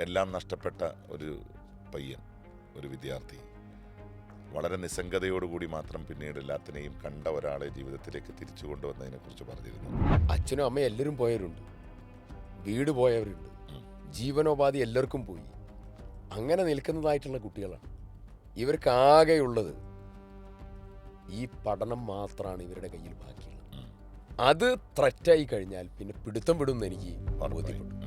എല്ലാം നഷ്ടപ്പെട്ട ഒരു പയ്യൻ ഒരു വിദ്യാർത്ഥി. വളരെ നിസ്സംഗതയോടുകൂടി മാത്രം പിന്നീട് എല്ലാത്തിനെയും കണ്ട ഒരാളെ ജീവിതത്തിലേക്ക് തിരിച്ചു കൊണ്ടുവന്നതിനെ കുറിച്ച് പറഞ്ഞിരുന്നു. അച്ഛനും അമ്മയും എല്ലാവരും പോയവരുണ്ട്. വീട് പോയവരുണ്ട്. ജീവനോപാധി എല്ലാവർക്കും പോയി. അങ്ങനെ നിൽക്കുന്നതായിട്ടുള്ള കുട്ടികളാണ്. ഇവർക്കാകെയുള്ളത് ഈ പഠനം മാത്രമാണ് ഇവരുടെ കയ്യിൽ ബാക്കിയുള്ളത്. അത് ത്രറ്റായി കഴിഞ്ഞാൽ പിന്നെ പിടുത്തം വിടുമെന്ന് എനിക്ക്. ബോധ്യപ്പെട്ടു.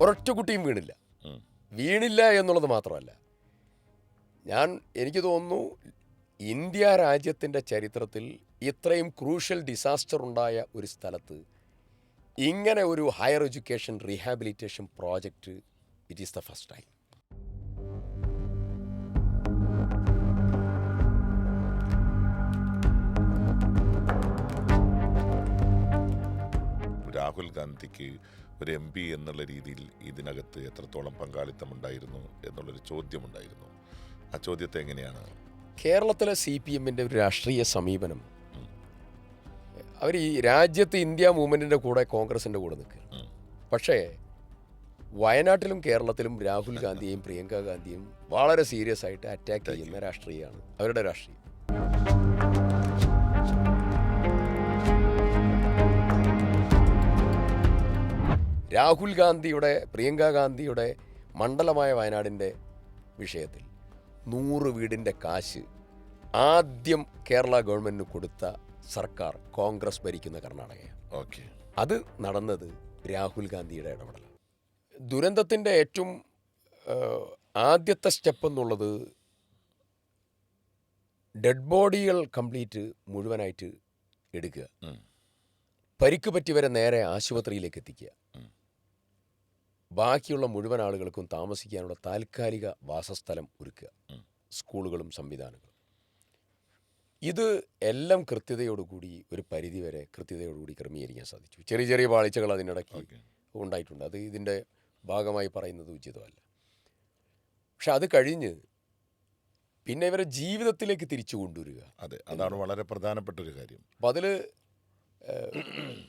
ഒരൊറ്റ കുട്ടിയും വീണില്ല വീണില്ല എന്നുള്ളത് മാത്രമല്ല ഞാൻ എനിക്ക് തോന്നുന്നു ഇന്ത്യ രാജ്യത്തിന്റെ ചരിത്രത്തിൽ ഇത്രയും ക്രൂഷ്യൽ ഡിസാസ്റ്റർ ഉണ്ടായ ഒരു സ്ഥലത്ത് ഇങ്ങനെ ഒരു higher education rehabilitation project it is the first time. Rahul ഗാന്ധിക്ക് ഒരു എം പി എന്നുള്ള രീതിയിൽ ഇതിനകത്ത് എത്രത്തോളം പങ്കാളിത്തമുണ്ടായിരുന്നു എന്നുള്ളൊരു ചോദ്യമുണ്ടായിരുന്നു. ആ ചോദ്യത്തെ എങ്ങനെയാണ്? കേരളത്തിലെ സി പി എമ്മിന്റെ ഒരു രാഷ്ട്രീയ സമീപനം. അവർ ഈ രാജ്യത്ത് ഇന്ത്യ മൂവ്മെന്റിന്റെ കൂടെ കോൺഗ്രസിന്റെ കൂടെ നിൽക്കുക. പക്ഷേ വയനാട്ടിലും കേരളത്തിലും രാഹുൽ ഗാന്ധിയെയും പ്രിയങ്ക ഗാന്ധിയും വളരെ സീരിയസ് ആയിട്ട് അറ്റാക്ക് ചെയ്യുന്ന രാഷ്ട്രീയമാണ്. അവരുടെ രാഷ്ട്രീയം. രാഹുൽ ഗാന്ധിയുടെ പ്രിയങ്ക ഗാന്ധിയുടെ മണ്ഡലമായ വയനാടിന്റെ വിഷയത്തിൽ നൂറ് വീടിന്റെ കാശ് ആദ്യം കേരള ഗവൺമെന്റിന് കൊടുത്ത സർക്കാർ കോൺഗ്രസ് ഭരിക്കുന്ന കർണാടകയാണ്. ഓക്കെ. അത് നടന്നത് രാഹുൽ ഗാന്ധിയുടെ ഇടപെടൽ ദുരന്തത്തിന്റെ ഏറ്റവും ആദ്യത്തെ സ്റ്റെപ്പ് എന്നുള്ളത് ഡെഡ് ബോഡികൾ കംപ്ലീറ്റ് മുഴുവനായിട്ട് എടുക്കുക. പരിക്ക് പറ്റിയവരെ നേരെ ആശുപത്രിയിലേക്ക് എത്തിക്കുക. ബാക്കിയുള്ള മുഴുവൻ ആളുകൾക്കും താമസിക്കാനുള്ള താൽക്കാലിക വാസസ്ഥലം ഒരുക്കുക. സ്കൂളുകളും സംവിധാനങ്ങളും. ഇത് എല്ലാം കൃത്യതയോടുകൂടി ഒരു പരിധിവരെ കൃത്യതയോടുകൂടി ക്രമീകരിക്കാൻ സാധിച്ചു. ചെറിയ ചെറിയ പാളിച്ചകൾ അതിനിടയ്ക്ക് ഉണ്ടായിട്ടുണ്ട്. അത് ഇതിന്റെ ഭാഗമായി പറയുന്നത് ഉചിതമല്ല. പക്ഷെ അത് കഴിഞ്ഞ് പിന്നെ ഇവരെ ജീവിതത്തിലേക്ക് തിരിച്ചു കൊണ്ടുവരിക അതെ അതാണ് വളരെ പ്രധാനപ്പെട്ട ഒരു കാര്യം. അപ്പം അതിൽ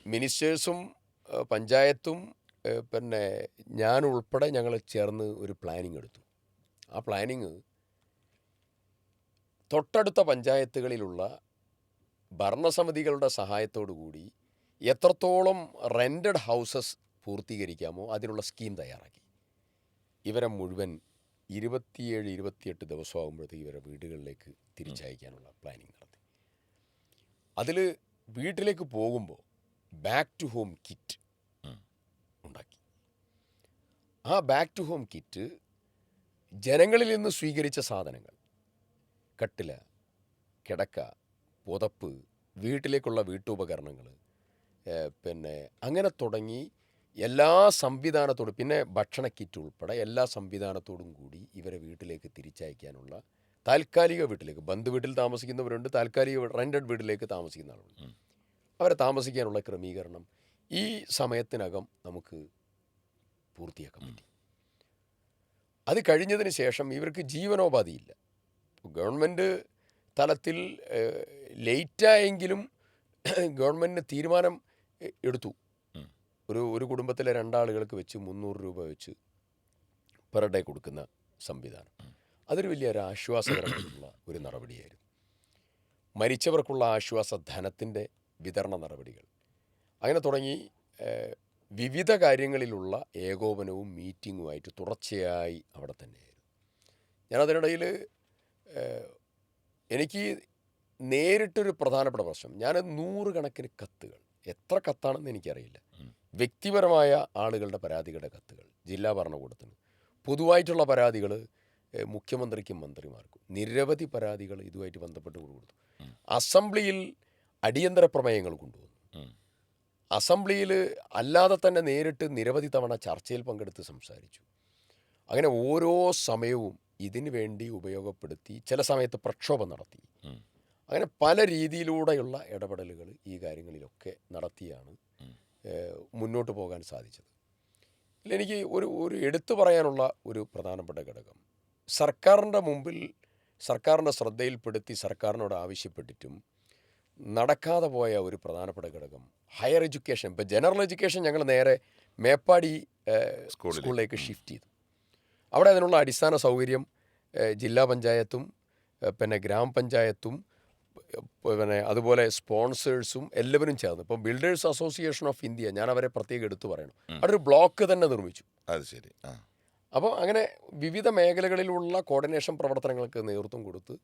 മിനിസ്റ്റേഴ്സും പഞ്ചായത്തും പിന്നെ ഞാൻ ഉൾപ്പെടെ ഞങ്ങൾ ചേർന്ന് ഒരു പ്ലാനിങ് എടുത്തു ആ പ്ലാനിങ് തൊട്ടടുത്ത പഞ്ചായത്തുകളിലുള്ള ഭരണസമിതികളുടെ കൂടി എത്രത്തോളം റെന്റഡ് ഹൗസസ് പൂർത്തീകരിക്കാമോ അതിനുള്ള സ്കീം തയ്യാറാക്കി ഇവരെ മുഴുവൻ ഇരുപത്തിയേഴ് ഇരുപത്തിയെട്ട് ദിവസമാകുമ്പോഴത്തേക്ക് ഇവരെ വീടുകളിലേക്ക് തിരിച്ചയക്കാനുള്ള പ്ലാനിങ് നടത്തി അതിൽ വീട്ടിലേക്ക് പോകുമ്പോൾ ബാക്ക് ടു ഹോം കിറ്റ്. ഉണ്ടാക്കി. ആ ബാക്ക് ടു ഹോം കിറ്റ് ജനങ്ങളിൽ നിന്ന് സ്വീകരിച്ച സാധനങ്ങൾ. കട്ടില കിടക്ക പുതപ്പ് വീട്ടിലേക്കുള്ള വീട്ടുപകരണങ്ങൾ പിന്നെ അങ്ങനെ തുടങ്ങി എല്ലാ സംവിധാനത്തോടും പിന്നെ ഭക്ഷണ കിറ്റ് ഉൾപ്പെടെ എല്ലാ സംവിധാനത്തോടും കൂടി ഇവരെ വീട്ടിലേക്ക് തിരിച്ചയക്കാനുള്ള താൽക്കാലിക വീട്ടിലേക്ക് ബന്ധു വീട്ടിൽ താമസിക്കുന്നവരുണ്ട് താൽക്കാലിക റെന്റഡ് വീട്ടിലേക്ക് താമസിക്കുന്ന ആളുണ്ട്. അവരെ താമസിക്കാനുള്ള ക്രമീകരണം ഈ സമയത്തിനകം നമുക്ക് പൂർത്തിയാക്കാൻ പറ്റി. അത് കഴിഞ്ഞതിന് ശേഷം ഇവർക്ക് ജീവനോപാധിയില്ല. ഗവൺമെന്റ് തലത്തിൽ ലേറ്റായെങ്കിലും ഗവൺമെന്റ് തീരുമാനം എടുത്തു. ഒരു ഒരു കുടുംബത്തിലെ രണ്ടാളുകൾക്ക് വെച്ച് മുന്നൂറ് രൂപ വെച്ച് പെർ ഡേ കൊടുക്കുന്ന സംവിധാനം. അതൊരു വലിയൊരു ആശ്വാസകരമായിട്ടുള്ള ഒരു നടപടിയായിരുന്നു. മരിച്ചവർക്കുള്ള ആശ്വാസ ധനത്തിന്റെ വിതരണ നടപടികൾ. അങ്ങനെ തുടങ്ങി വിവിധ കാര്യങ്ങളിലുള്ള ഏകോപനവും മീറ്റിങ്ങുമായിട്ട് തുടർച്ചയായി അവിടെ തന്നെയായിരുന്നു. ഞാൻ അതിനിടയിൽ എനിക്ക് നേരിട്ടൊരു പ്രധാനപ്പെട്ട പ്രശ്നം ഞാൻ നൂറുകണക്കിന് കത്തുകൾ എത്ര കത്താണെന്ന് എനിക്കറിയില്ല. വ്യക്തിപരമായ ആളുകളുടെ പരാതികളുടെ കത്തുകൾ ജില്ലാ ഭരണകൂടത്തിന്. പൊതുവായിട്ടുള്ള പരാതികൾ മുഖ്യമന്ത്രിക്കും മന്ത്രിമാർക്കും. നിരവധി പരാതികൾ ഇതുമായിട്ട് ബന്ധപ്പെട്ട് കൊടുത്തു. അസംബ്ലിയിൽ അടിയന്തര പ്രമേയങ്ങൾ കൊണ്ടുവന്നു. അസംബ്ലിയിൽ അല്ലാതെ തന്നെ നേരിട്ട് നിരവധി തവണ ചർച്ചയിൽ പങ്കെടുത്ത് സംസാരിച്ചു. അങ്ങനെ ഓരോ സമയവും ഇതിനു വേണ്ടി ഉപയോഗപ്പെടുത്തി ചില സമയത്ത് പ്രക്ഷോഭം നടത്തി. അങ്ങനെ പല രീതിയിലൂടെയുള്ള ഇടപെടലുകൾ ഈ കാര്യങ്ങളിലൊക്കെ നടത്തിയാണ് മുന്നോട്ട് പോകാൻ സാധിച്ചത്. എനിക്ക് ഒരു ഒരു എടുത്തു പറയാനുള്ള ഒരു പ്രധാനപ്പെട്ട ഘടകം. സർക്കാരിന്റെ മുമ്പിൽ സർക്കാരിന്റെ ശ്രദ്ധയിൽപ്പെടുത്തി സർക്കാരിനോട് ആവശ്യപ്പെട്ടിട്ടും നടക്കാതെ പോയ ഒരു പ്രധാനപ്പെട്ട ഘടകം. ഹയർ എഡ്യൂക്കേഷൻ ഇപ്പം ജനറൽ എഡ്യൂക്കേഷൻ ഞങ്ങൾ നേരെ മേപ്പാടി സ്കൂളിലേക്ക്. സ്കൂളിലേക്ക് ഷിഫ്റ്റ് ചെയ്തു. അവിടെ അതിനുള്ള അടിസ്ഥാന സൗകര്യം ജില്ലാ പഞ്ചായത്തും പിന്നെ ഗ്രാമപഞ്ചായത്തും പിന്നെ അതുപോലെ സ്പോൺസേഴ്സും എല്ലാവരും ചേർന്ന്. ഇപ്പം ബിൽഡേഴ്സ് അസോസിയേഷൻ ഓഫ് ഇന്ത്യ ഞാൻ അവരെ പ്രത്യേകം എടുത്തു പറയണം. അവിടെ ഒരു ബ്ലോക്ക് തന്നെ നിർമ്മിച്ചു. അത് ശരി. അപ്പോൾ അങ്ങനെ വിവിധ മേഖലകളിലുള്ള കോർഡിനേഷൻ പ്രവർത്തനങ്ങൾക്ക് നേതൃത്വം കൊടുത്ത്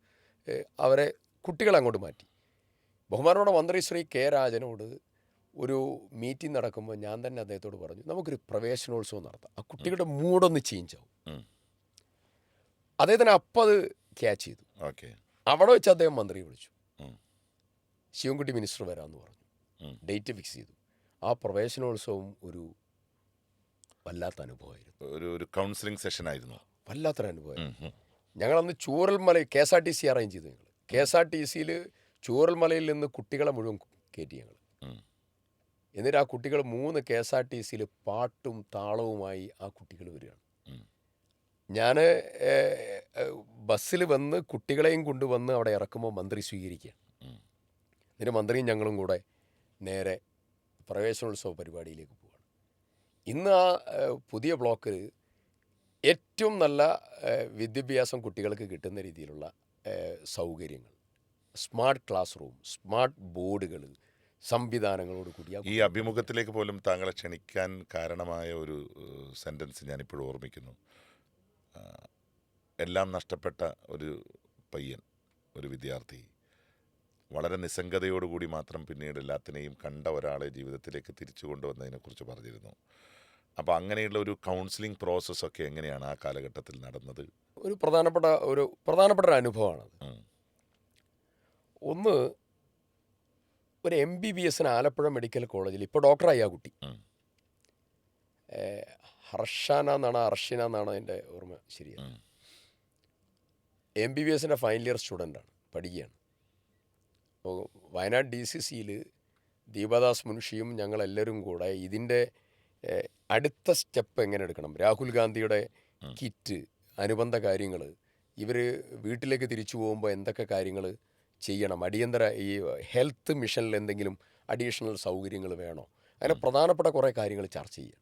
അവരെ കുട്ടികളെ അങ്ങോട്ട് മാറ്റി. ബഹുമാനോടെ മന്ത്രി ശ്രീ കെ രാജനോട് ഒരു മീറ്റിംഗ് നടക്കുമ്പോൾ ഞാൻ തന്നെ അദ്ദേഹത്തോട് പറഞ്ഞു നമുക്കൊരു പ്രവേശനോത്സവം നടത്താം. ആ കുട്ടികളുടെ മൂഡൊന്ന് ചേഞ്ച് ആവും. അദ്ദേഹത്തിന് അപ്പം അത് ക്യാച്ച് ചെയ്തു. ഓക്കെ. അവിടെ വെച്ച് അദ്ദേഹം മന്ത്രി വിളിച്ചു. ശിവൻകുട്ടി മിനിസ്റ്റർ വരാമെന്ന് പറഞ്ഞു. ഡേറ്റ് ഫിക്സ് ചെയ്തു. ആ പ്രവേശനോത്സവം ഒരു വല്ലാത്ത അനുഭവമായിരുന്നു. ഒരു ഒരു കൗൺസിലിംഗ് സെഷൻ ആയിരുന്നു. വല്ലാത്തൊരു അനുഭവമായിരുന്നു. ഞങ്ങളന്ന് Chooralmala K S R T C arrange ചെയ്തു ഞങ്ങൾ കെ എസ് ആർ ടി സിയിൽ ചൂരൽമലയിൽ നിന്ന് കുട്ടികളെ മുഴുവൻ കയറ്റി ഞങ്ങൾ. എന്നിട്ട് ആ കുട്ടികൾ മൂന്ന് കെ എസ് ആർ ടി സിയിൽ പാട്ടും താളവുമായി ആ കുട്ടികൾ വരികയാണ്. ഞാൻ ബസ്സിൽ വന്ന് കുട്ടികളെയും കൊണ്ടുവന്ന് അവിടെ ഇറക്കുമ്പോൾ മന്ത്രി സ്വീകരിക്കുക. എന്നിട്ട് മന്ത്രിയും ഞങ്ങളും കൂടെ നേരെ പ്രവേശനോത്സവ പരിപാടിയിലേക്ക് പോവുകയാണ് ഇന്ന് ആ പുതിയ ബ്ലോക്കിൽ ഏറ്റവും നല്ല വിദ്യാഭ്യാസം കുട്ടികൾക്ക് കിട്ടുന്ന രീതിയിലുള്ള സൗകര്യങ്ങൾ. സ്മാർട്ട് ക്ലാസ് റൂം സ്മാർട്ട് ബോർഡുകൾ സംവിധാനങ്ങളോട് കൂടിയ ഈ അഭിമുഖത്തിലേക്ക് പോലും താങ്കളെ ക്ഷണിക്കാൻ കാരണമായ ഒരു സെന്റൻസ് ഞാനിപ്പോഴും ഓർമ്മിക്കുന്നു. എല്ലാം നഷ്ടപ്പെട്ട ഒരു പയ്യൻ ഒരു വിദ്യാർത്ഥി വളരെ നിസ്സംഗതയോടുകൂടി മാത്രം പിന്നീട് എല്ലാത്തിനെയും കണ്ട ഒരാളെ ജീവിതത്തിലേക്ക് തിരിച്ചു കൊണ്ടുവന്നതിനെക്കുറിച്ച് പറഞ്ഞിരുന്നു. അപ്പോൾ അങ്ങനെയുള്ള ഒരു കൗൺസിലിംഗ് പ്രോസസ്സൊക്കെ എങ്ങനെയാണ് ആ കാലഘട്ടത്തിൽ നടന്നത്? ഒരു പ്രധാനപ്പെട്ട ഒരു പ്രധാനപ്പെട്ട ഒരു അനുഭവമാണത്. ഉം. ഒന്ന് ഒരു എം ബി ബി എസിന് ആലപ്പുഴ മെഡിക്കൽ കോളേജിൽ ഇപ്പോൾ ഡോക്ടറായി ആ കുട്ടി. ഹർഷാന എന്നാണ് അർഷിന എന്നാണ് എന്റെ ഓർമ്മ ശരിയാണ്. എം ബി ബി എസിന്റെ ഫൈനൽ ഇയർ സ്റ്റുഡന്റാണ് പഠിക്കുകയാണ്. അപ്പോൾ വയനാട് ഡി സി സിയിൽ ദീപദാസ് മുൻഷിയും ഞങ്ങളെല്ലാവരും കൂടെ ഇതിന്റെ അടുത്ത സ്റ്റെപ്പ് എങ്ങനെ എടുക്കണം? രാഹുൽ ഗാന്ധിയുടെ കിറ്റ് അനുബന്ധ കാര്യങ്ങൾ ഇവർ വീട്ടിലേക്ക് തിരിച്ചു പോകുമ്പോൾ എന്തൊക്കെ കാര്യങ്ങൾ ചെയ്യണം. അടിയന്തര ഈ ഹെൽത്ത് മിഷനിൽ എന്തെങ്കിലും അഡീഷണൽ സൗകര്യങ്ങൾ വേണോ? അങ്ങനെ പ്രധാനപ്പെട്ട കുറേ കാര്യങ്ങൾ ചർച്ച ചെയ്യുക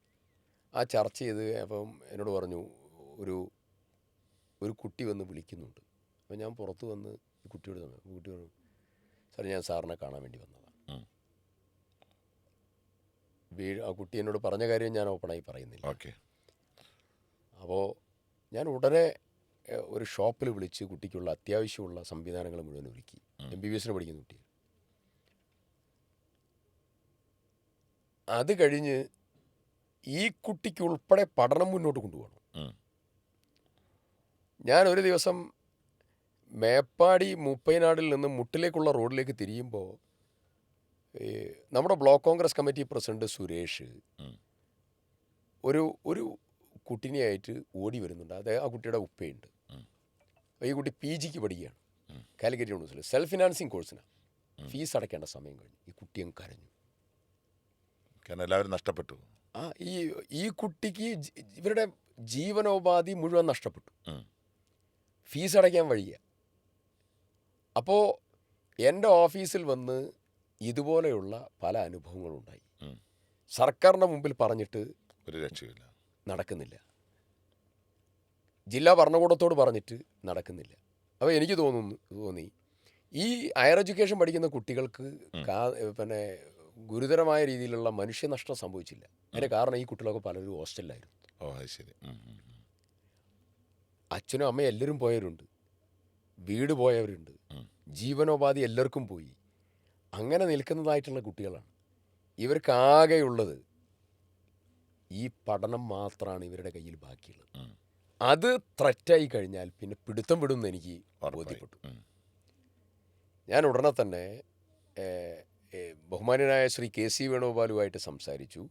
ആ ചർച്ച ചെയ്ത് അപ്പം എന്നോട് പറഞ്ഞു ഒരു ഒരു കുട്ടി വന്ന് വിളിക്കുന്നുണ്ട്. അപ്പം ഞാൻ പുറത്ത് വന്ന് ഈ കുട്ടിയോട് പറഞ്ഞു കുട്ടി പറഞ്ഞു സാർ ഞാൻ സാറിനെ കാണാൻ വേണ്ടി വന്നതാണ്. വീ ആ കുട്ടി എന്നോട് പറഞ്ഞ കാര്യം ഞാൻ ഓപ്പണായി പറയുന്നില്ല. ഓക്കെ. അപ്പോൾ ഞാൻ ഉടനെ ഒരു ഷോപ്പിൽ വിളിച്ച് കുട്ടിക്കുള്ള അത്യാവശ്യമുള്ള സംവിധാനങ്ങൾ മുഴുവൻ ഒരുക്കി. എം ബി ബി എസിന് പഠിക്കുന്ന കുട്ടി അത് കഴിഞ്ഞ് ഈ കുട്ടിക്ക് ഉൾപ്പെടെ പഠനം മുന്നോട്ട് കൊണ്ടുപോകണം. ഞാൻ ഒരു ദിവസം മേപ്പാടി മുപ്പൈനാടിൽ നിന്ന് മുട്ടിലേക്കുള്ള റോഡിലേക്ക് തിരിയുമ്പോൾ നമ്മുടെ block Congress committee president Suresh ഒരു ഒരു കുട്ടിനെയായിട്ട് ഓടി വരുന്നുണ്ട്. അത് ആ കുട്ടിയുടെ ഉപ്പയുണ്ട്. ഈ കുട്ടി പി ജിക്ക് പഠിക്കുകയാണ്. കാലിക്കറ്റ് യൂണിവേഴ്സിറ്റി സെൽഫ് ഫിനാൻസിങ് കോഴ്സിനാണ് ഫീസ് അടയ്ക്കേണ്ട സമയം കഴിഞ്ഞു. ഈ കുട്ടിയും കരഞ്ഞു. കാരണം എല്ലാവരും നഷ്ടപ്പെട്ടു. ആ ഈ ഈ കുട്ടിക്ക് ഇവരുടെ ജീവനോപാധി മുഴുവൻ നഷ്ടപ്പെട്ടു. ഫീസ് അടയ്ക്കാൻ വഴിയ. അപ്പോൾ എന്റെ ഓഫീസിൽ വന്ന് ഇതുപോലെയുള്ള പല അനുഭവങ്ങളുണ്ടായി. സർക്കാരിന്റെ മുമ്പിൽ പറഞ്ഞിട്ട് ഒരു രക്ഷയില്ല നടക്കുന്നില്ല. ജില്ലാ ഭരണകൂടത്തോട് പറഞ്ഞിട്ട് നടക്കുന്നില്ല. അപ്പോൾ എനിക്ക് തോന്നുന്നു തോന്നി ഈ ഹയർ എഡ്യൂക്കേഷൻ പഠിക്കുന്ന കുട്ടികൾക്ക് പിന്നെ ഗുരുതരമായ രീതിയിലുള്ള മനുഷ്യനഷ്ടം സംഭവിച്ചില്ല. അതിന്റെ കാരണം ഈ കുട്ടികളൊക്കെ പലരും ഹോസ്റ്റലിലായിരുന്നു. ഓ ശരി. അച്ഛനും അമ്മയും എല്ലാവരും പോയവരുണ്ട്. വീട് പോയവരുണ്ട്. ജീവനോപാധി എല്ലാവർക്കും പോയി. അങ്ങനെ നിൽക്കുന്നതായിട്ടുള്ള കുട്ടികളാണ്. ഇവർക്ക് ആകെയുള്ളത് ഈ പഠനം മാത്രമാണ് ഇവരുടെ കയ്യിൽ ബാക്കിയുള്ളത്. അത് ത്രറ്റായി കഴിഞ്ഞാൽ പിന്നെ പിടുത്തം വിടുമെന്ന് എനിക്ക്. ബോധ്യപ്പെട്ടു. ഞാൻ ഉടനെ തന്നെ ബഹുമാനനായ ശ്രീ കെ സി വേണുഗോപാലുമായിട്ട് സംസാരിച്ചു.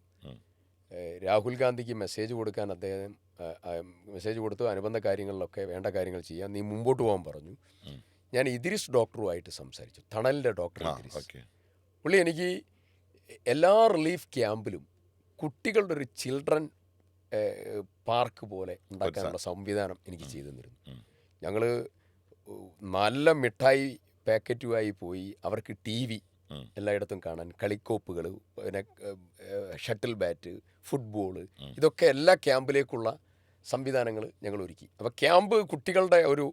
രാഹുൽ ഗാന്ധിക്ക് മെസ്സേജ് കൊടുക്കാൻ അദ്ദേഹം മെസ്സേജ് കൊടുത്തു അനുബന്ധ കാര്യങ്ങളിലൊക്കെ വേണ്ട കാര്യങ്ങൾ ചെയ്യാൻ നീ മുമ്പോട്ട് പോകാൻ പറഞ്ഞു. ഞാൻ ഇദ്രിസ് ഡോക്ടറുമായിട്ട് സംസാരിച്ചു. തണലിന്റെ ഡോക്ടർ ഇദ്രിസ്. പുള്ളി എനിക്ക് എല്ലാ റിലീഫ് ക്യാമ്പിലും കുട്ടികളുടെ ഒരു ചിൽഡ്രൻ പാർക്ക് പോലെ ഉണ്ടാക്കാനുള്ള സംവിധാനം എനിക്ക് ചെയ്തു തന്നിരുന്നു. ഞങ്ങൾ നല്ല മിഠായി പാക്കറ്റുമായി പോയി അവർക്ക് ടി വി. എല്ലായിടത്തും കാണാൻ കളിക്കോപ്പുകൾ പിന്നെ ഷട്ടിൽ ബാറ്റ് ഫുട്ബോൾ ഇതൊക്കെ എല്ലാ ക്യാമ്പിലേക്കുള്ള സംവിധാനങ്ങൾ ഞങ്ങൾ ഒരുക്കി അപ്പോൾ ക്യാമ്പ് കുട്ടികളുടെ ഒരു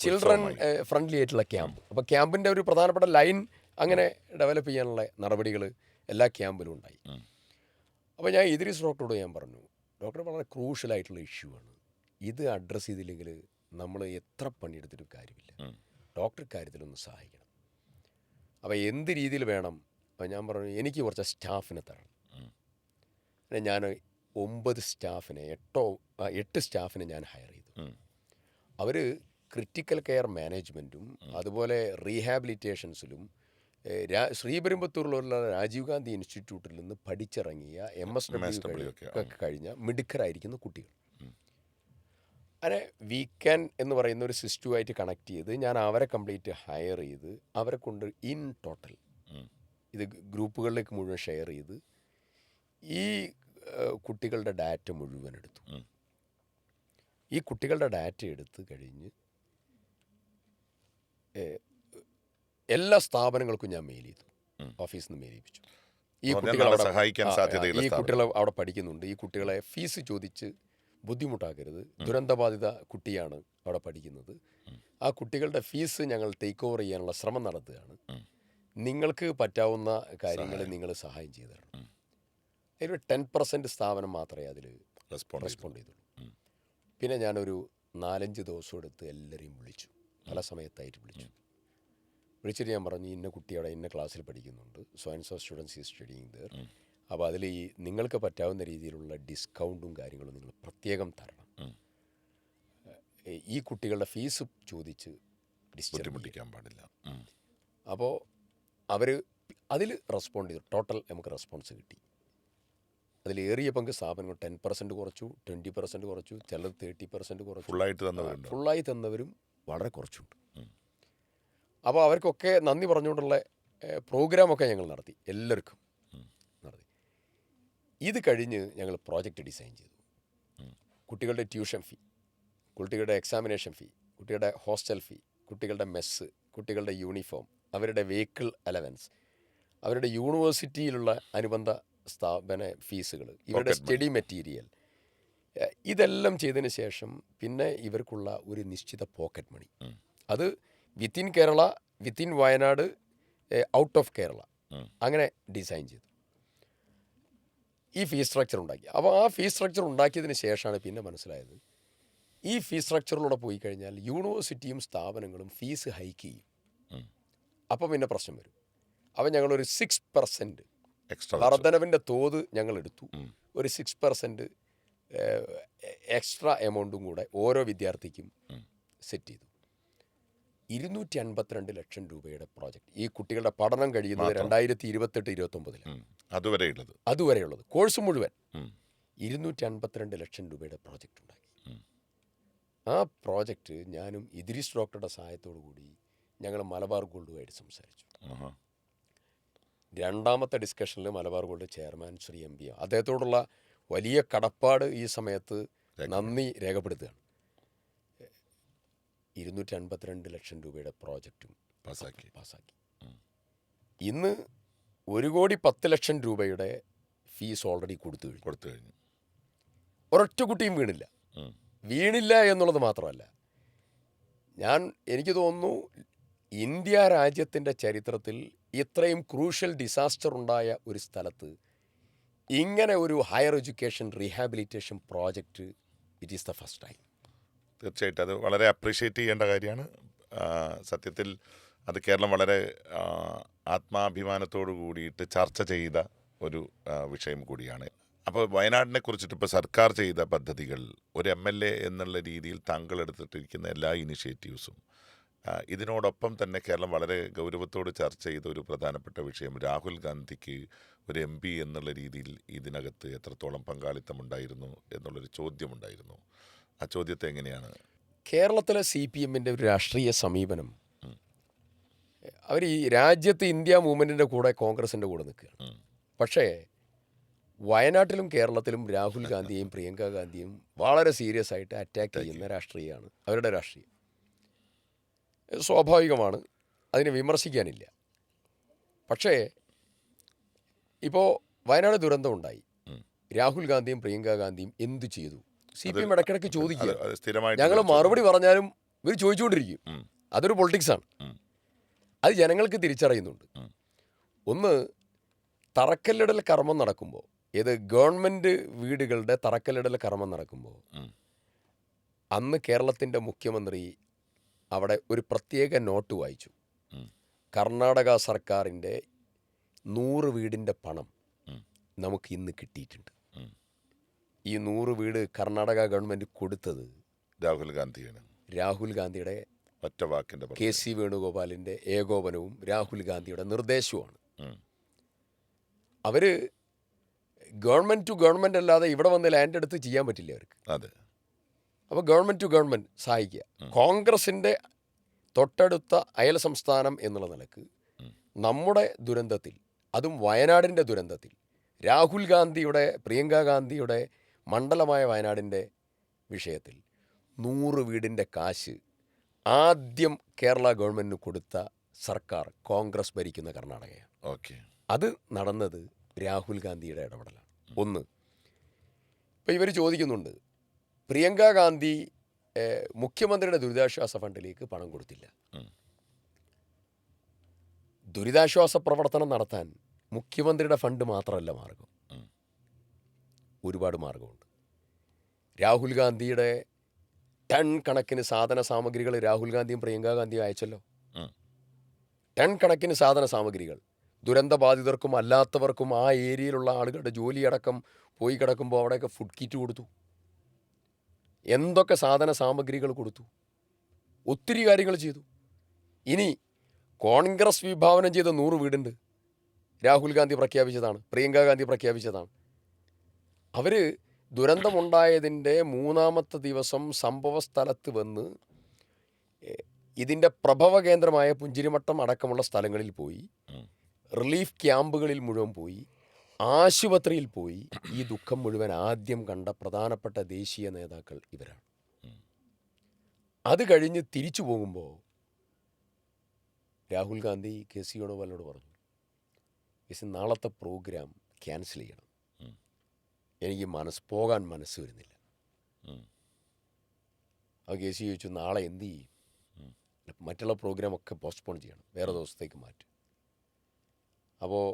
ചിൽഡ്രൻ ഫ്രണ്ട്ലി ആയിട്ടുള്ള ക്യാമ്പ്. അപ്പോൾ ക്യാമ്പിന്റെ ഒരു പ്രധാനപ്പെട്ട ലൈൻ അങ്ങനെ ഡെവലപ്പ് ചെയ്യാനുള്ള നടപടികൾ എല്ലാ ക്യാമ്പിലും ഉണ്ടായി. അപ്പോൾ ഞാൻ ഇദ്രീസ് ഡോക്ടറോട് ഞാൻ പറഞ്ഞു ഡോക്ടർ വളരെ ക്രൂഷ്യലായിട്ടുള്ള ഇഷ്യൂ ആണ്. ഇത് അഡ്രസ്സ് ചെയ്തില്ലെങ്കിൽ നമ്മൾ എത്ര പണിയെടുത്തിട്ടും കാര്യമില്ല. ഡോക്ടർ കാര്യത്തിലൊന്ന് സഹായിക്കണം. അപ്പോൾ എന്ത് രീതിയിൽ വേണം? അപ്പോൾ ഞാൻ പറഞ്ഞു എനിക്ക് കുറച്ച് സ്റ്റാഫിനെ തരണം. പിന്നെ ഞാൻ ഒമ്പത് സ്റ്റാഫിനെ എട്ടോ എട്ട് സ്റ്റാഫിനെ ഞാൻ ഹയർ ചെയ്തു. അവർ ക്രിറ്റിക്കൽ കെയർ മാനേജ്മെന്റും അതുപോലെ റീഹാബിലിറ്റേഷൻസിലും ശ്രീപെരുമ്പത്തൂരിലുള്ള രാജീവ് ഗാന്ധി ഇൻസ്റ്റിറ്റ്യൂട്ടിൽ നിന്ന് പഠിച്ചിറങ്ങിയ എം എസ് ഡബ്ല്യു ഒക്കെ, കഴിഞ്ഞ മിടുക്കരായിരിക്കുന്ന കുട്ടികൾ അങ്ങനെ വീക്കെൻഡ് എന്ന് പറയുന്ന ഒരു സിസ്റ്റുമായിട്ട് കണക്ട് ചെയ്ത് ഞാൻ അവരെ കംപ്ലീറ്റ് ഹയർ ചെയ്ത് അവരെ കൊണ്ട് ഇൻ ടോട്ടൽ. ഇത് ഗ്രൂപ്പുകളിലേക്ക് മുഴുവൻ ഷെയർ ചെയ്ത് ഈ കുട്ടികളുടെ ഡാറ്റ മുഴുവൻ എടുത്തു. ഈ കുട്ടികളുടെ ഡാറ്റ എടുത്ത് കഴിഞ്ഞ് എല്ലാ സ്ഥാപനങ്ങൾക്കും ഞാൻ മെയിൽ ചെയ്തു. ഓഫീസിൽ നിന്ന് മെയിൽ ചെയ്യിപ്പിച്ചു. ഈ കുട്ടികളെ സഹായിക്കാൻ സാധ്യത സാധ്യതയുള്ള ഈ. കുട്ടികൾ അവിടെ പഠിക്കുന്നുണ്ട്. ഈ കുട്ടികളെ ഫീസ് ചോദിച്ച് ബുദ്ധിമുട്ടാക്കരുത്. ദുരന്തബാധിത കുട്ടിയാണ് അവിടെ പഠിക്കുന്നത്. ആ കുട്ടികളുടെ ഫീസ് ഞങ്ങൾ ടേക്ക് ഓവർ ചെയ്യാനുള്ള ശ്രമം നടത്തുകയാണ്. നിങ്ങൾക്ക് പറ്റാവുന്ന കാര്യങ്ങൾ നിങ്ങൾ സഹായം ചെയ്തു തരണം. അതിൽ ടെൻ പെർസെന്റ് സ്ഥാപനം മാത്രമേ അതിൽ റെസ്പോണ്ട് റെസ്പോണ്ട് ചെയ്തുള്ളൂ. പിന്നെ ഞാനൊരു നാലഞ്ച് ദിവസം എടുത്ത് എല്ലാവരെയും വിളിച്ചു. പല സമയത്തായിട്ട് വിളിച്ചു. വിളിച്ചിട്ട് ഞാൻ പറഞ്ഞു ഇന്ന കുട്ടി അവിടെ ഇന്ന ക്ലാസ്സിൽ പഠിക്കുന്നുണ്ട്. സോ ആൻഡ് സോ സ്റ്റുഡൻസ് ഈ സ്റ്റഡിങ് ദർ അപ്പോൾ അതിൽ ഈ നിങ്ങൾക്ക് പറ്റാവുന്ന രീതിയിലുള്ള ഡിസ്കൗണ്ടും കാര്യങ്ങളും നിങ്ങൾ പ്രത്യേകം തരണം. ഈ കുട്ടികളുടെ ഫീസ് ചോദിച്ച് ബുദ്ധിമുട്ടിക്കാൻ പാടില്ല. അപ്പോൾ അവർ അതിൽ റെസ്പോണ്ട് ചെയ്തു. ടോട്ടൽ നമുക്ക് റെസ്പോൺസ് കിട്ടി. അതിൽ ഏറിയ പങ്ക് സ്ഥാപനങ്ങൾ ടെൻ പെർസെന്റ് കുറച്ചു ട്വന്റി പെർസെന്റ് കുറച്ചു ചിലർ തേർട്ടി പെർസെന്റ് കുറച്ചു. ഫുള്ളായിട്ട് തന്നവരും ഫുള്ളായി തന്നവരും വളരെ കുറച്ചുണ്ട്. അപ്പോൾ അവർക്കൊക്കെ നന്ദി പറഞ്ഞുകൊണ്ടുള്ള പ്രോഗ്രാമൊക്കെ ഞങ്ങൾ നടത്തി. എല്ലാവർക്കും നടത്തി. ഇത് കഴിഞ്ഞ് ഞങ്ങൾ പ്രോജക്റ്റ് ഡിസൈൻ ചെയ്തു. കുട്ടികളുടെ ട്യൂഷൻ ഫീ കുട്ടികളുടെ എക്സാമിനേഷൻ ഫീ കുട്ടികളുടെ ഹോസ്റ്റൽ ഫീ കുട്ടികളുടെ മെസ്സ് കുട്ടികളുടെ യൂണിഫോം അവരുടെ വെഹിക്കിൾ അലവൻസ് അവരുടെ യൂണിവേഴ്സിറ്റിയിലുള്ള അനുബന്ധ സ്ഥാപന ഫീസുകൾ ഇവരുടെ സ്റ്റഡി മെറ്റീരിയൽ ഇതെല്ലാം ചെയ്തതിന് ശേഷം പിന്നെ ഇവർക്കുള്ള ഒരു നിശ്ചിത പോക്കറ്റ് മണി. അത് within Kerala within Wayanad out of Kerala അങ്ങനെ ഡിസൈൻ ചെയ്തു. ഈ ഫീസ് സ്ട്രക്ചർ ഉണ്ടാക്കി. അപ്പോൾ ആ ഫീസ് സ്ട്രക്ചർ ഉണ്ടാക്കിയതിന് ശേഷമാണ് പിന്നെ മനസ്സിലായത്. ഈ ഫീസ് സ്ട്രക്ചറിലൂടെ പോയി കഴിഞ്ഞാൽ യൂണിവേഴ്സിറ്റിയും സ്ഥാപനങ്ങളും ഫീസ് ഹൈക്ക് ചെയ്യും. അപ്പം അപ്പോൾ പിന്നെ പ്രശ്നം വരും. അപ്പം ഞങ്ങളൊരു സിക്സ് പെർസെന്റ് എക്സ്ട്രാ വർധനവിന്റെ തോത് ഞങ്ങൾ എടുത്തു ഒരു സിക്സ് പെർസെന്റ് എക്സ്ട്രാ എമൗണ്ടും കൂടെ ഓരോ വിദ്യാർത്ഥിക്കും സെറ്റ് ചെയ്തു. ഇരുന്നൂറ്റി അൻപത്തിരണ്ട് ലക്ഷം രൂപയുടെ പ്രോജക്റ്റ് ഈ കുട്ടികളുടെ പഠനം കഴിയുന്നത്. രണ്ടായിരത്തി ഇരുപത്തെട്ട് ഇരുപത്തൊമ്പതിൽ ഉം. അതുവരെ ഉള്ളത് അതുവരെയുള്ളത്. കോഴ്സ് മുഴുവൻ. ഇരുന്നൂറ്റി അൻപത്തിരണ്ട് ലക്ഷം രൂപയുടെ പ്രോജക്റ്റ് ഉണ്ടാക്കി. ആ പ്രോജക്റ്റ് ഞാനും ഇദ്രിസ് ഡോക്ടറുടെ സഹായത്തോടു കൂടി ഞങ്ങൾ മലബാർ ഗോൾഡുമായിട്ട് സംസാരിച്ചു. രണ്ടാമത്തെ ഡിസ്കഷനിൽ Malabar gold chairman Shri M P. അദ്ദേഹത്തോടുള്ള വലിയ കടപ്പാട് ഈ സമയത്ത് നന്ദി രേഖപ്പെടുത്തുകയാണ്. ഇരുന്നൂറ്റി അൻപത്തിരണ്ട് ലക്ഷം രൂപയുടെ പ്രോജക്റ്റും പാസ്സാക്കി. പാസ്സാക്കി. ഇന്ന് ഒരു കോടി പത്ത് ലക്ഷം രൂപയുടെ ഫീസ് ഓൾറെഡി കൊടുത്തു കഴിഞ്ഞു. കൊടുത്തു കഴിഞ്ഞു. ഒരൊറ്റ കുട്ടിയും വീണില്ല. വീണില്ല എന്നുള്ളത് മാത്രമല്ല ഞാൻ എനിക്ക് തോന്നുന്നു ഇന്ത്യ രാജ്യത്തിന്റെ ചരിത്രത്തിൽ ഇത്രയും ക്രൂഷ്യൽ ഡിസാസ്റ്റർ ഉണ്ടായ ഒരു സ്ഥലത്ത് ഇങ്ങനെ ഒരു higher education rehabilitation project it is the first time. തീർച്ചയായിട്ടും. അത് വളരെ അപ്രീഷിയേറ്റ് ചെയ്യേണ്ട കാര്യമാണ്. സത്യത്തിൽ അത് കേരളം വളരെ ആത്മാഭിമാനത്തോടു കൂടിയിട്ട് ചർച്ച ചെയ്ത ഒരു വിഷയം കൂടിയാണ്. അപ്പോൾ വയനാടിനെ കുറിച്ചിട്ട് ഇപ്പോൾ സർക്കാർ ചെയ്ത പദ്ധതികൾ ഒരു എം എൽ എ എന്നുള്ള രീതിയിൽ താങ്കൾ എടുത്തിട്ടിരിക്കുന്ന എല്ലാ ഇനിഷ്യേറ്റീവ്സും ഇതിനോടൊപ്പം തന്നെ കേരളം വളരെ ഗൗരവത്തോട് ചർച്ച ചെയ്ത ഒരു പ്രധാനപ്പെട്ട വിഷയം രാഹുൽ ഗാന്ധിക്ക് ഒരു എം പി എന്നുള്ള രീതിയിൽ ഇതിനകത്ത് എത്രത്തോളം പങ്കാളിത്തമുണ്ടായിരുന്നു എന്നുള്ളൊരു ചോദ്യമുണ്ടായിരുന്നു. ആ ചോദ്യത്തെ എങ്ങനെയാണ്? കേരളത്തിലെ സി പി എമ്മിന്റെ ഒരു രാഷ്ട്രീയ സമീപനം. അവർ ഈ രാജ്യത്ത് ഇന്ത്യ മൂവ്മെന്റിന്റെ കൂടെ കോൺഗ്രസിന്റെ കൂടെ നിൽക്കുകയാണ്. പക്ഷേ വയനാട്ടിലും കേരളത്തിലും രാഹുൽ ഗാന്ധിയും പ്രിയങ്ക ഗാന്ധിയും വളരെ സീരിയസ് ആയിട്ട് അറ്റാക്ക് ചെയ്യുന്ന രാഷ്ട്രീയമാണ്. അവരുടെ രാഷ്ട്രീയം. സ്വാഭാവികമാണ്. അതിനെ വിമർശിക്കാനില്ല. പക്ഷേ ഇപ്പോൾ വയനാട് ദുരന്തമുണ്ടായി രാഹുൽ ഗാന്ധിയും പ്രിയങ്ക ഗാന്ധിയും എന്തു ചെയ്തു? സി പി എം ഇടയ്ക്കിടയ്ക്ക് ചോദിക്കുക. സ്ഥിരമായിട്ട് ഞങ്ങൾ മറുപടി പറഞ്ഞാലും ഇവർ ചോദിച്ചുകൊണ്ടിരിക്കും അതൊരു പൊളിറ്റിക്സാണ് ആണ്. അത് ജനങ്ങൾക്ക് തിരിച്ചറിയുന്നുണ്ട്. ഒന്ന് തറക്കല്ലിടൽ കർമ്മം നടക്കുമ്പോൾ ഏത് ഗവൺമെന്റ് വീടുകളുടെ തറക്കല്ലിടൽ കർമ്മം നടക്കുമ്പോൾ അന്ന് കേരളത്തിന്റെ മുഖ്യമന്ത്രി അവിടെ ഒരു പ്രത്യേക നോട്ട് വായിച്ചു. കർണാടക സർക്കാരിന്റെ നൂറ് വീടിന്റെ പണം നമുക്ക് ഇന്ന് കിട്ടിയിട്ടുണ്ട്. ഈ നൂറ് വീട് കർണാടക ഗവൺമെന്റ് കൊടുത്തത് രാഹുൽ ഗാന്ധിയാണ്. രാഹുൽ ഗാന്ധിയുടെ ഒറ്റ വാക്കിന്റെ കെ സി വേണുഗോപാലിന്റെ ഏകോപനവും രാഹുൽ ഗാന്ധിയുടെ നിർദ്ദേശവുമാണ്. അവർ ഗവൺമെന്റ് ടു ഗവൺമെന്റ് അല്ലാതെ ഇവിടെ വന്ന് ലാൻഡ് എടുത്ത് ചെയ്യാൻ പറ്റില്ല അവർക്ക്. അതെ. അപ്പോൾ ഗവൺമെന്റ് ടു ഗവൺമെന്റ് സഹായിക്കുക. കോൺഗ്രസിന്റെ തൊട്ടടുത്ത അയൽ സംസ്ഥാനം എന്നുള്ള നിലയ്ക്ക് നമ്മുടെ ദുരന്തത്തിൽ അതും വയനാടിന്റെ ദുരന്തത്തിൽ രാഹുൽ ഗാന്ധിയുടെ പ്രിയങ്ക ഗാന്ധിയുടെ മണ്ഡലമായ വയനാടിന്റെ വിഷയത്തിൽ നൂറ് വീടിന്റെ കാശ് ആദ്യം കേരള ഗവൺമെന്റിന് കൊടുത്ത സർക്കാർ കോൺഗ്രസ് ഭരിക്കുന്ന കർണാടകയാണ്. ഓക്കെ. അത് നടന്നത് രാഹുൽ ഗാന്ധിയുടെ ഇടപെടലാണ്. ഒന്ന് ഇപ്പം ഇവർ ചോദിക്കുന്നുണ്ട് പ്രിയങ്ക ഗാന്ധി മുഖ്യമന്ത്രിയുടെ ദുരിതാശ്വാസ ഫണ്ടിലേക്ക് പണം കൊടുത്തില്ല. ദുരിതാശ്വാസ പ്രവർത്തനം നടത്താൻ മുഖ്യമന്ത്രിയുടെ ഫണ്ട് മാത്രമല്ല മാർഗം. ഒരുപാട് മാർഗമുണ്ട് രാഹുൽ ഗാന്ധിയുടെ ടൺ കണക്കിന് സാധന സാമഗ്രികൾ രാഹുൽ ഗാന്ധിയും പ്രിയങ്ക ഗാന്ധിയും അയച്ചല്ലോ. ടൺ കണക്കിന് സാധന സാമഗ്രികൾ. ദുരന്തബാധിതർക്കും അല്ലാത്തവർക്കും ആ ഏരിയയിലുള്ള ആളുകളുടെ ജോലിയടക്കം പോയി കിടക്കുമ്പോൾ അവിടെയൊക്കെ ഫുഡ് കിറ്റ് കൊടുത്തു. എന്തൊക്കെ സാധന സാമഗ്രികൾ കൊടുത്തു. ഒത്തിരി കാര്യങ്ങൾ ചെയ്തു. ഇനി കോൺഗ്രസ് വിഭാവനം ചെയ്ത നൂറ് വീടുണ്ട്. രാഹുൽ ഗാന്ധി പ്രഖ്യാപിച്ചതാണ്. പ്രിയങ്ക ഗാന്ധി പ്രഖ്യാപിച്ചതാണ്. അവർ ദുരന്തമുണ്ടായതിന്റെ മൂന്നാമത്തെ ദിവസം സംഭവ സ്ഥലത്ത് വന്ന് ഇതിന്റെ പ്രഭവ കേന്ദ്രമായ പുഞ്ചിരിമട്ടം അടക്കമുള്ള സ്ഥലങ്ങളിൽ പോയി റിലീഫ് ക്യാമ്പുകളിൽ മുഴുവൻ പോയി ആശുപത്രിയിൽ പോയി ഈ ദുഃഖം മുഴുവൻ ആദ്യം കണ്ട പ്രധാനപ്പെട്ട ദേശീയ നേതാക്കൾ ഇവരാണ്. അത് കഴിഞ്ഞ് തിരിച്ചു പോകുമ്പോൾ രാഹുൽ ഗാന്ധി കെ സി വേണുഗോപാലിനോട് പറഞ്ഞു കെ സി നാളത്തെ പ്രോഗ്രാം ക്യാൻസൽ ചെയ്യണം. എനിക്ക് മനസ്സ് പോകാൻ മനസ്സ് വരുന്നില്ല. അപ്പോൾ കെ സി ചോദിച്ചു നാളെ എന്ത് ചെയ്യും. മറ്റുള്ള പ്രോഗ്രാമൊക്കെ പോസ്റ്റ്പോൺ ചെയ്യണം. വേറെ ദിവസത്തേക്ക് മാറ്റും. അപ്പോൾ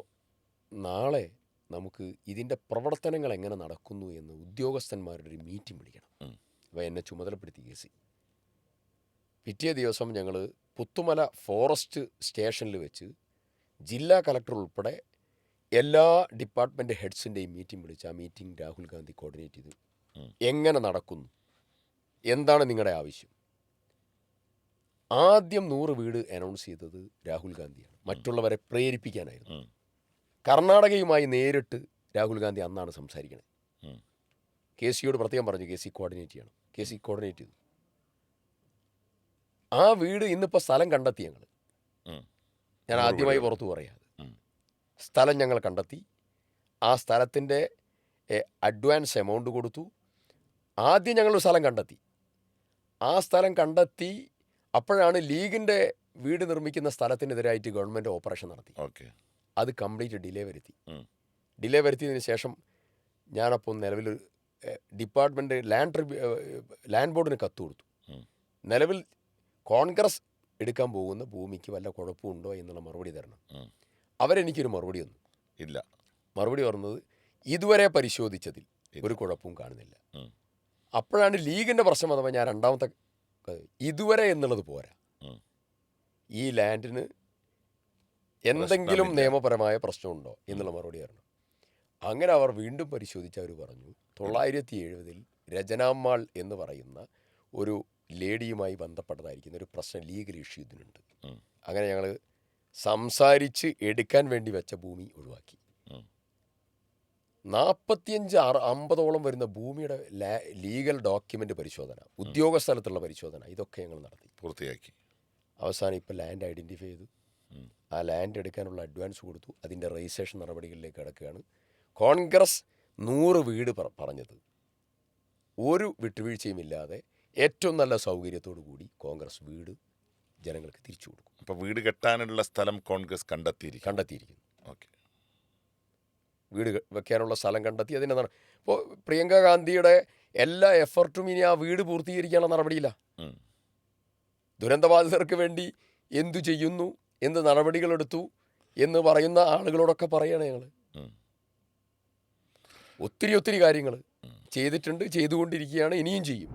നാളെ നമുക്ക് ഇതിന്റെ പ്രവർത്തനങ്ങൾ എങ്ങനെ നടക്കുന്നു എന്ന് ഉദ്യോഗസ്ഥന്മാരുടെ ഒരു മീറ്റിംഗ് വിളിക്കണം. അപ്പോൾ എന്നെ ചുമതലപ്പെടുത്തി കെ സി പിറ്റേ ദിവസം ഞങ്ങൾ പുത്തുമല ഫോറസ്റ്റ് സ്റ്റേഷനിൽ വെച്ച് ജില്ലാ കലക്ടർ ഉൾപ്പെടെ എല്ലാ ഡിപ്പാർട്ട്മെന്റ് ഹെഡ്സിന്റെയും മീറ്റിംഗ് വിളിച്ച് ആ മീറ്റിംഗ് രാഹുൽ ഗാന്ധി കോർഡിനേറ്റ് ചെയ്തു. എങ്ങനെ നടക്കുന്നു? എന്താണ് നിങ്ങളുടെ ആവശ്യം? ആദ്യം നൂറ് വീട് അനൗൺസ് ചെയ്തത് രാഹുൽ ഗാന്ധിയാണ്. മറ്റുള്ളവരെ പ്രേരിപ്പിക്കാനായിരുന്നു. കർണാടകയുമായി നേരിട്ട് രാഹുൽ ഗാന്ധി അന്നാണ് സംസാരിക്കുന്നത്. കെ സിയോട് പ്രത്യേകം പറഞ്ഞു കെ സി കോർഡിനേറ്റ് ചെയ്യണം. കെ സി കോർഡിനേറ്റ് ചെയ്തു. ആ വീട് ഇന്നിപ്പോൾ സ്ഥലം കണ്ടെത്തി ഞങ്ങൾ ഞാൻ ആദ്യമായി പുറത്തു പറയാതെ ഉം. സ്ഥലം ഞങ്ങൾ കണ്ടെത്തി. ആ സ്ഥലത്തിന്റെ അഡ്വാൻസ് എമൗണ്ട് കൊടുത്തു. ആദ്യം ഞങ്ങൾ സ്ഥലം കണ്ടെത്തി. ആ സ്ഥലം കണ്ടെത്തി അപ്പോഴാണ് ലീഗിന്റെ വീട് നിർമ്മിക്കുന്ന സ്ഥലത്തിനെതിരായിട്ട് ഗവൺമെന്റ് ഓപ്പറേഷൻ നടത്തി. ഓക്കെ. അത് കംപ്ലീറ്റ് ഡിലേ വരുത്തി. ഡിലേ വരുത്തിയതിന് ശേഷം ഞാനപ്പോൾ നിലവിൽ ഡിപ്പാർട്ട്മെന്റ് ലാൻഡ് ട്രിബ്യൂ ലാൻഡ് ബോർഡിന് കത്ത് കൊടുത്തു. നിലവിൽ കോൺഗ്രസ് എടുക്കാൻ പോകുന്ന ഭൂമിക്ക് വല്ല കുഴപ്പമുണ്ടോ എന്നുള്ള മറുപടി തരണം. അവരെനിക്കൊരു മറുപടി തന്നു ഇല്ല. മറുപടി പറഞ്ഞത് ഇതുവരെ പരിശോധിച്ചതിൽ ഒരു കുഴപ്പവും കാണുന്നില്ല. അപ്പോഴാണ് ലീഗിന്റെ പ്രശ്നം വന്നപ്പോൾ ഞാൻ രണ്ടാമത്തെ ഇതുവരെ എന്നുള്ളത് പോരാ. ഈ ലാൻഡിന് എന്തെങ്കിലും. നിയമപരമായ പ്രശ്നമുണ്ടോ എന്നുള്ള മറുപടി തരണം. അങ്ങനെ അവർ വീണ്ടും പരിശോധിച്ച് അവർ പറഞ്ഞു തൊള്ളായിരത്തി എഴുപതിൽ രചനാമ്മാൾ എന്ന് പറയുന്ന ഒരു ലേഡിയുമായി ബന്ധപ്പെട്ടതായിരിക്കുന്ന ഒരു പ്രശ്നം ലീഗൽ ഇഷ്യൂ ഇതിനുണ്ട് അങ്ങനെ ഞങ്ങൾ സംസാരിച്ച് എടുക്കാൻ വേണ്ടി വെച്ച ഭൂമി ഒഴിവാക്കി. നാൽപ്പത്തിയഞ്ച് അറ അമ്പതോളം വരുന്ന ഭൂമിയുടെ ലീഗൽ ഡോക്യുമെന്റ് പരിശോധന ഉദ്യോഗസ്ഥലത്തുള്ള പരിശോധന ഇതൊക്കെ ഞങ്ങൾ നടത്തി. പൂർത്തിയാക്കി. അവസാനം ഇപ്പോൾ ലാൻഡ് ഐഡന്റിഫൈ ചെയ്തു. ആ ലാൻഡ് എടുക്കാനുള്ള അഡ്വാൻസ് കൊടുത്തു. അതിന്റെ രജിസ്ട്രേഷൻ നടപടികളിലേക്ക് കിടക്കുകയാണ്. കോൺഗ്രസ് നൂറ് വീട് പറ- പറഞ്ഞത്. ഒരു വിട്ടുവീഴ്ചയും ഇല്ലാതെ ഏറ്റവും നല്ല സൗകര്യത്തോടു കൂടി കോൺഗ്രസ് വീട് ജനങ്ങൾക്ക് തിരിച്ചു കൊടുക്കും. അപ്പോൾ വീട് കെട്ടാനുള്ള സ്ഥലം കോൺഗ്രസ് കണ്ടെത്തിയിരിക്കും കണ്ടെത്തിയിരിക്കുന്നു. ഓക്കെ. വീട് വെക്കാനുള്ള സ്ഥലം കണ്ടെത്തി അതിന്റെ ഇപ്പോൾ പ്രിയങ്ക ഗാന്ധിയുടെ എല്ലാ എഫർട്ടും ഇനി ആ വീട് പൂർത്തീകരിക്കാനുള്ള നടപടിയില്ല. ദുരന്തബാധിതർക്ക് വേണ്ടി എന്തു ചെയ്യുന്നു? എന്ത് നടപടികളെടുത്തു എന്ന് പറയുന്ന ആളുകളോടൊക്കെ പറയണേ ഞങ്ങൾ ഒത്തിരി ഒത്തിരി കാര്യങ്ങൾ ചെയ്തിട്ടുണ്ട് ചെയ്തുകൊണ്ടിരിക്കുകയാണ് ഇനിയും ചെയ്യും.